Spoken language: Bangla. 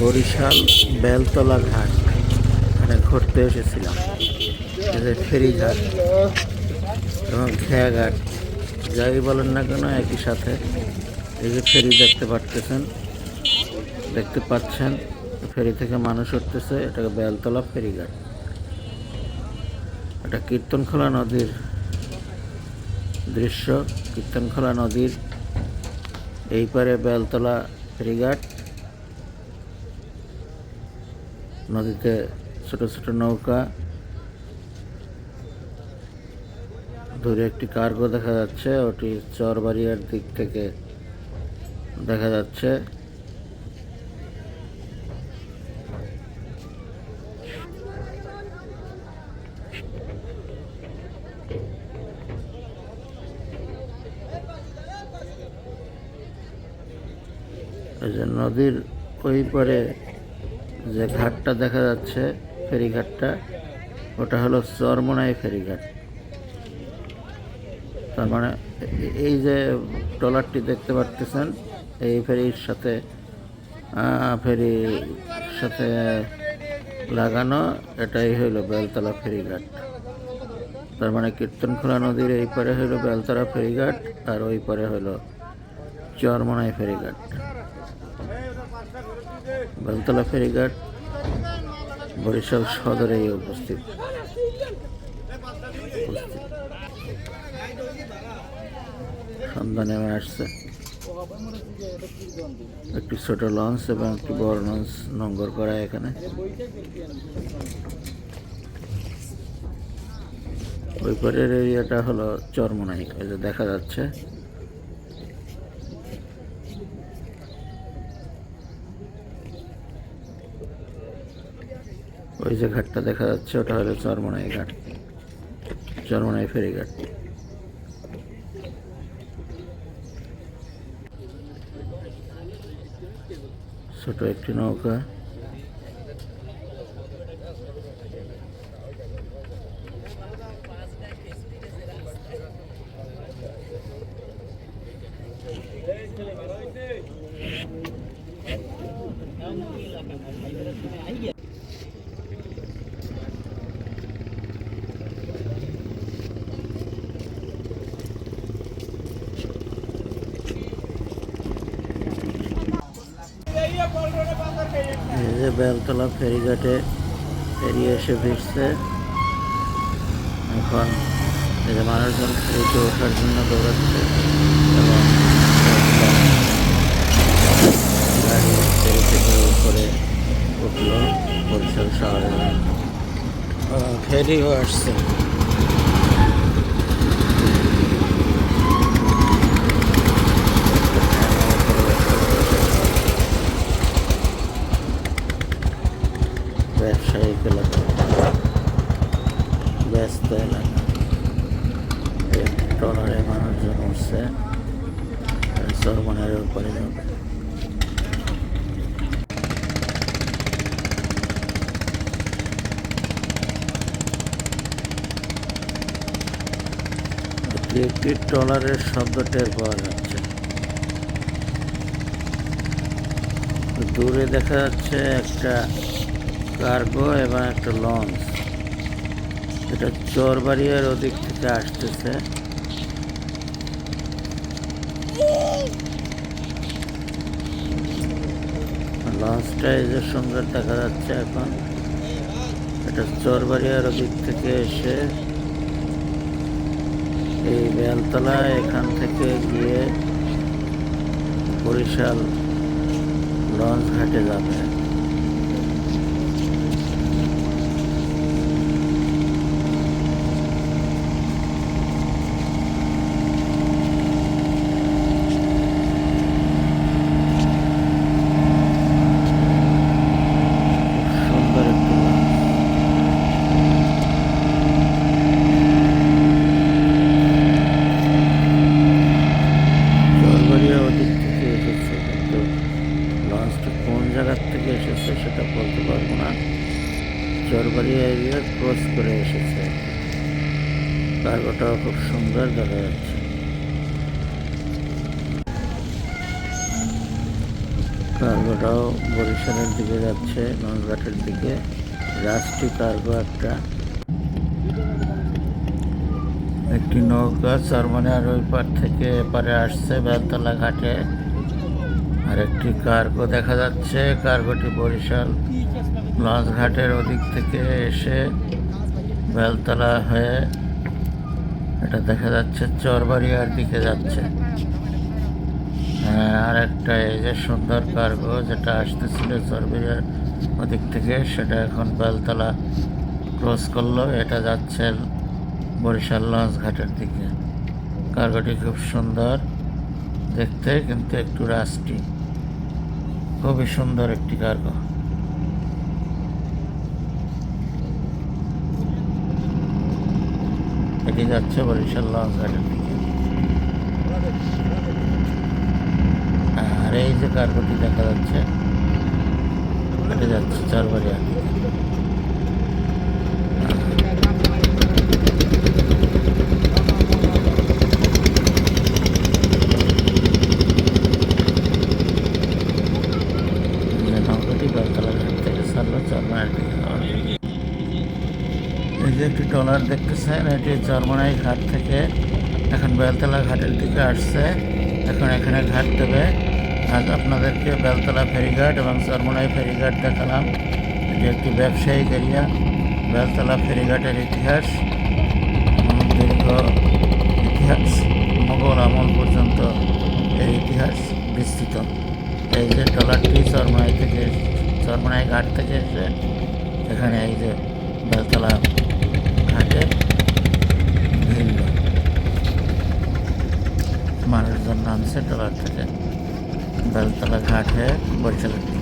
বরিশাল বেলতলা ঘাট। এখানে ঘুরতে এসেছিলাম। ফেরিঘাট এবং খেয়াঘাট। যাই বলেন না কেন, একই সাথে এই যে ফেরি দেখতে পাচ্ছেন দেখতে পাচ্ছেন, ফেরি থেকে মানুষ উঠতেছে, এটাকে বেলতলা ফেরিঘাট। এটা কীর্তনখোলা নদীর দৃশ্য, কীর্তনখোলা নদীর এই পারে বেলতলা ফেরিঘাট। নদীতে ছোট ছোট নৌকা। দূরে একটি কার্গো দেখা যাচ্ছে, ওটি চরবাড়িয়ার দিক থেকে দেখা যাচ্ছে। এই যে নদীর ওই পারে যে ঘাটটা দেখা যাচ্ছে, ফেরিঘাটটা, ওটা হলো চরমনাই ফেরিঘাট। তার মানে এই যে ট্রলারটি দেখতে পাচ্ছেন এই ফেরির সাথে ফেরির সাথে লাগানো, এটাই হইল বেলতলা ফেরিঘাট। তার মানে কীর্তনখোলা নদীর এই পারে হইল বেলতলা ফেরিঘাট, আর ওই পারে হইল চরমনাই ফেরিঘাট। বেলতলা ফেরিঘাট, বরিশাল সদরে উপস্থিত। নেমে আসছে। একটি ছোট লঞ্চ এবং একটি বড় লঞ্চ নোঙ্গর করা এখানে। ওই পরের এরিয়াটা হলো চরমনাই এই যে দেখা যাচ্ছে। ওই যে ঘাটটা দেখা যাচ্ছে ওটা হলো চরমনাই ঘাট। চরমনাই ফেরিঘাট ছোট একটি নৌকা। এই যে বেলতলা ফেরিঘাটে পেরিয়ে এসে ভিড়ছে। এখন এই যে মানুষজন ফেরিতে ওঠার জন্য দৌড়াচ্ছে এবং গাড়ি ফেরি থেকে উপরে উঠল বরিশাল শহরে। ফেরিও আসছে ব্যবসায়িক এলাকা ব্যস্ত এলাকা এই ট্রলারে মানুষজন উঠছে সরমনের উপরে যাবে একটি ট্রলারের শব্দ টের পাওয়া যাচ্ছে। দূরে দেখা যাচ্ছে একটা কার্গো এবং একটা লঞ্চ এটা চরবাড়িয়ার ওদিক থেকে আসতেছে। লঞ্চটা এই যে সুন্দর দেখা যাচ্ছে এখন। এটা চরবাড়িয়ার দিক থেকে এসে এই বেলতলা এখান থেকে গিয়ে বরিশাল লঞ্চ ঘাটে যাবে। বলতে পারব না। চরবাড়ি এরিয়া ক্রস করে এসেছে। কার্গোটাও খুব সুন্দর দেখা যাচ্ছে। কার্গোটাও বরিশালের দিকে যাচ্ছে নলঘাটের দিকে। রাষ্ট্রী কার্গো একটা। একটি নৌকা চার মানে আর ওই পার থেকে এপারে আসছে বেলতলা ঘাটে। আর একটি কার্গো দেখা যাচ্ছে। কার্গোটি বরিশাল লঞ্চ ঘাটের ওদিক থেকে এসে বেলতলা হয়ে এটা দেখা যাচ্ছে চরবাড়িয়ার দিকে যাচ্ছে। হ্যাঁ, আর একটা এই যে সুন্দর কার্গো যেটা আসতেছিল চরবাড়িয়ার ওদিক থেকে সেটা এখন বেলতলা ক্রস করল। এটা যাচ্ছে বরিশাল লঞ্চ ঘাটের দিকে। কার্গোটি খুব সুন্দর দেখতে কিন্তু একটু রাস্টি। খুবই সুন্দর একটি কার্গো এটি যাচ্ছে বরিশাল আর এই যে কার্গোটি দেখা যাচ্ছে, এটা যাচ্ছে চারবাড়িয়া নৌকাটি বেলতলা ঘাট থেকে ছাড়লো চারমানের দিকে যাওয়ার জন্য। এই যে একটি ট্রলার দেখতেছেন এটি চরমনাই ঘাট থেকে এখন বেলতলা ঘাটের দিকে আসছে। এখন এখানে ঘাট দেবে। আজ আপনাদেরকে বেলতলা ফেরিঘাট এবং চরমনাই ফেরিঘাট দেখালাম। এটি একটি ব্যবসায়িক এরিয়া, বেলতলা ফেরিঘাটের ইতিহাস, দীর্ঘ ইতিহাস, মোগল আমল পর্যন্ত এর ইতিহাস বিস্তৃত। এই যে ট্রলারটি চরমনাই থেকে, চরমনাই ঘাট থেকে এসে এখানে এই যে বেলতলা ঘাটে ভিড়ল মানুষজন নামছে ট্রলার থেকে। বেলতলা ঘাটে বরিশালের দিকে